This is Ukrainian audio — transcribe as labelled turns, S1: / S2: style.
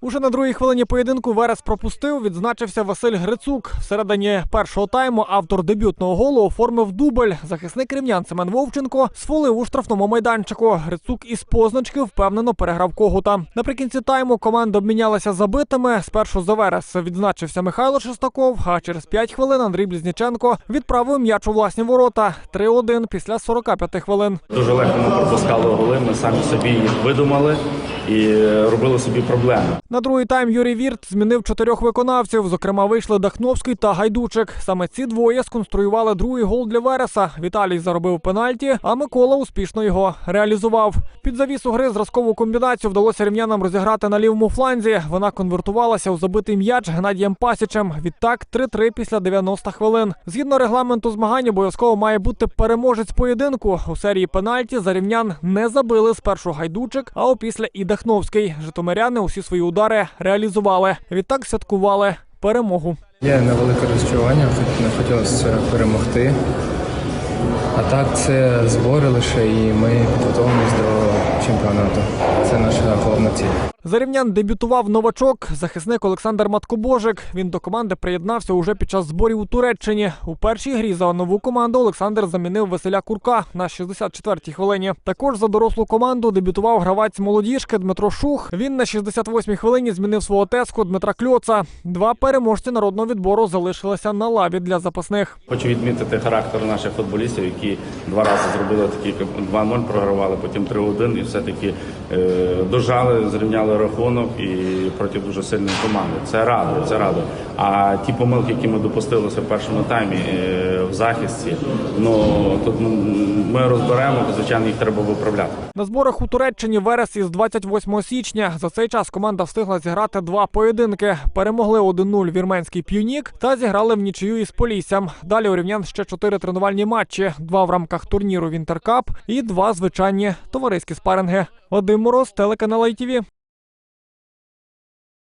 S1: Уже на другій хвилині поєдинку Верес пропустив. Відзначився Василь Грицук. Всередині першого тайму автор дебютного голу оформив дубль. Захисник рівнян Семен Вовченко сфолив у штрафному майданчику. Грицук із позначки впевнено переграв когута. Наприкінці тайму команди обмінялися забитими. Спершу за Верес відзначився Михайло Шестаков, а через 5 хвилин Андрій Близніченко відправив м'яч у власні ворота. 3-1 після 45 хвилин.
S2: Дуже легко ми пропускали голи, ми самі собі їх видумали і робили собі проблеми.
S1: На другий тайм Юрій Вірт змінив чотирьох виконавців. Зокрема, вийшли Дахновський та Гайдучик. Саме ці двоє сконструювали другий гол для Вереса. Віталій заробив пенальті, а Микола успішно його реалізував. Під завісу гри зразкову комбінацію вдалося рівнянам розіграти на лівому фланзі. Вона конвертувалася у забитий м'яч Геннадієм Пасічем. Відтак 3-3 після 90 хвилин. Згідно регламенту змагань, обов'язково має бути переможець поєдинку. У серії пенальті за рівнян не забили спершу Гайдучик, а опісля і Дахновський. Житомиряни усі свої удари реалізували. Відтак святкували перемогу.
S3: Є невелике розчарування, не хотілося перемогти. А так це збори лише і ми підготовимось до чемпіонату. Це наша головна ціль.
S1: За рівнян дебютував новачок, захисник Олександр Маткобожик. Він до команди приєднався уже під час зборів у Туреччині. У першій грі за нову команду Олександр замінив Василя Курка на 64-й хвилині. Також за дорослу команду дебютував гравець молодіжки Дмитро Шух. Він на 68-й хвилині змінив свого теску Дмитра Кльоца. Два переможці народного відбору залишилися на лаві для запасних.
S2: Хочу відмітити характер наших футболістів, які два рази зробили такі 2-0, програвали, потім 3-1 і все-таки е, дожали, зрівняли рахунок і проти дуже сильної команди. Це радує, це радує. А ті помилки, які ми допустилися в першому таймі е, в захисті, ну тут ми розберемо, звичайно, їх треба виправляти.
S1: На зборах у Туреччині Верес із 28 січня. За цей час команда встигла зіграти два поєдинки. Перемогли 1-0 вірменський п'юнік та зіграли в нічию із Поліссям. Далі у рівнян ще чотири тренувальні матчі: два в рамках турніру Вінтеркап і два звичайні товариські спаринги. Вадим Мороз, телеканал ITV.